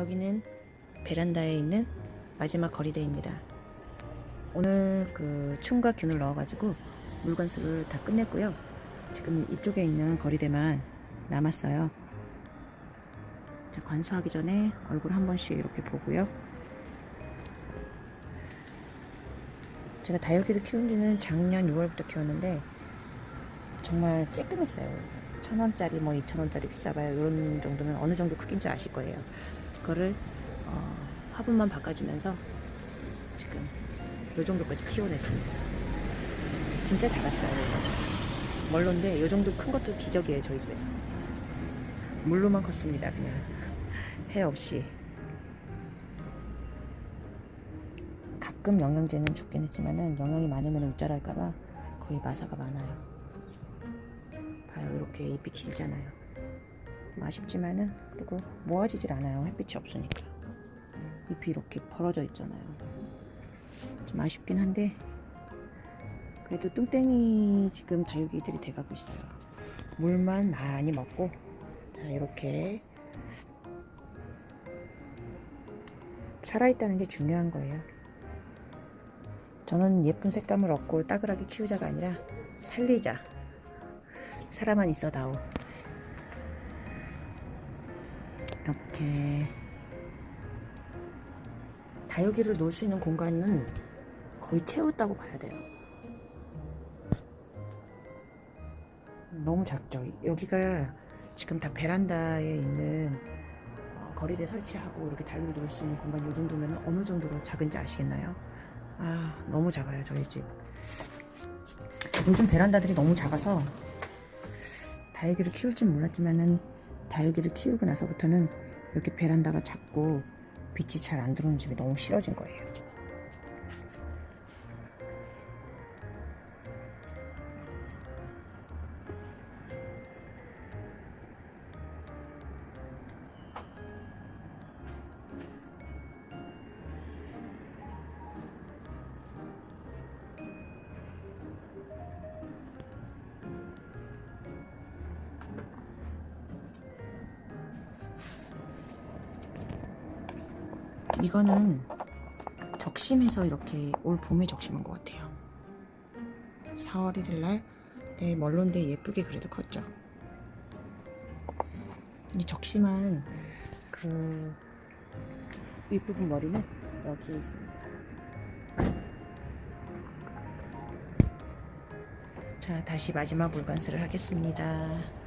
여기는 베란다에 있는 마지막 거리대입니다. 오늘 그 춤과 균을 넣어가지고 물건수를 다 끝냈고요. 지금 이쪽에 있는 거리대만 남았어요. 자, 관수하기 전에 얼굴 한 번씩 이렇게 보고요. 제가 다육이를 키운 지는 작년 6월부터 키웠는데 정말 쬐끔했어요. 천 원짜리 뭐 이천 원짜리 비싸봐요. 이런 정도면 어느 정도 크기인지 아실 거예요. 그거를 어, 화분만 바꿔주면서 지금 요 정도까지 키워냈습니다. 진짜 작았어요. 멀론데 요 정도 큰 것도 기적이에요 저희 집에서. 물로만 컸습니다 그냥 해 없이. 가끔 영양제는 죽긴 했지만은 영양이 많으면 웃자랄까봐 거의 마사가 많아요. 봐요 이렇게 잎이 길잖아요. 좀 아쉽지만은 그리고 모아지질 않아요 햇빛이 없으니까. 잎이 이렇게 벌어져 있잖아요. 좀 아쉽긴 한데 그래도 뚱땡이 지금 다육이들이 돼가고 있어요. 물만 많이 먹고 자 이렇게 살아있다는 게 중요한 거예요. 저는 예쁜 색감을 얻고 따글하게 키우자가 아니라 살리자. 사람만 있어다오. 이렇게 다육이를 놓을 수 있는 공간은 거의 채웠다고 봐야 돼요. 너무 작죠. 여기가 지금 다 베란다에 있는 어, 거리대 설치하고 이렇게 다육이를 놓을 수 있는 공간 이 정도면 어느 정도로 작은지 아시겠나요? 아 너무 작아요 저희 집. 요즘 베란다들이 너무 작아서 다육이를 키울 줄 몰랐지만은 다육이를 키우고 나서부터는 이렇게 베란다가 작고 빛이 잘 안 들어오는 집이 너무 싫어진 거예요. 이거는 적심해서 이렇게 올 봄에 적심한 것 같아요. 4월 1일 날 네, 멀론데 예쁘게 그래도 컸죠. 이 적심한 그 윗부분 머리는 여기에 있습니다. 자, 다시 마지막 물관수를 하겠습니다.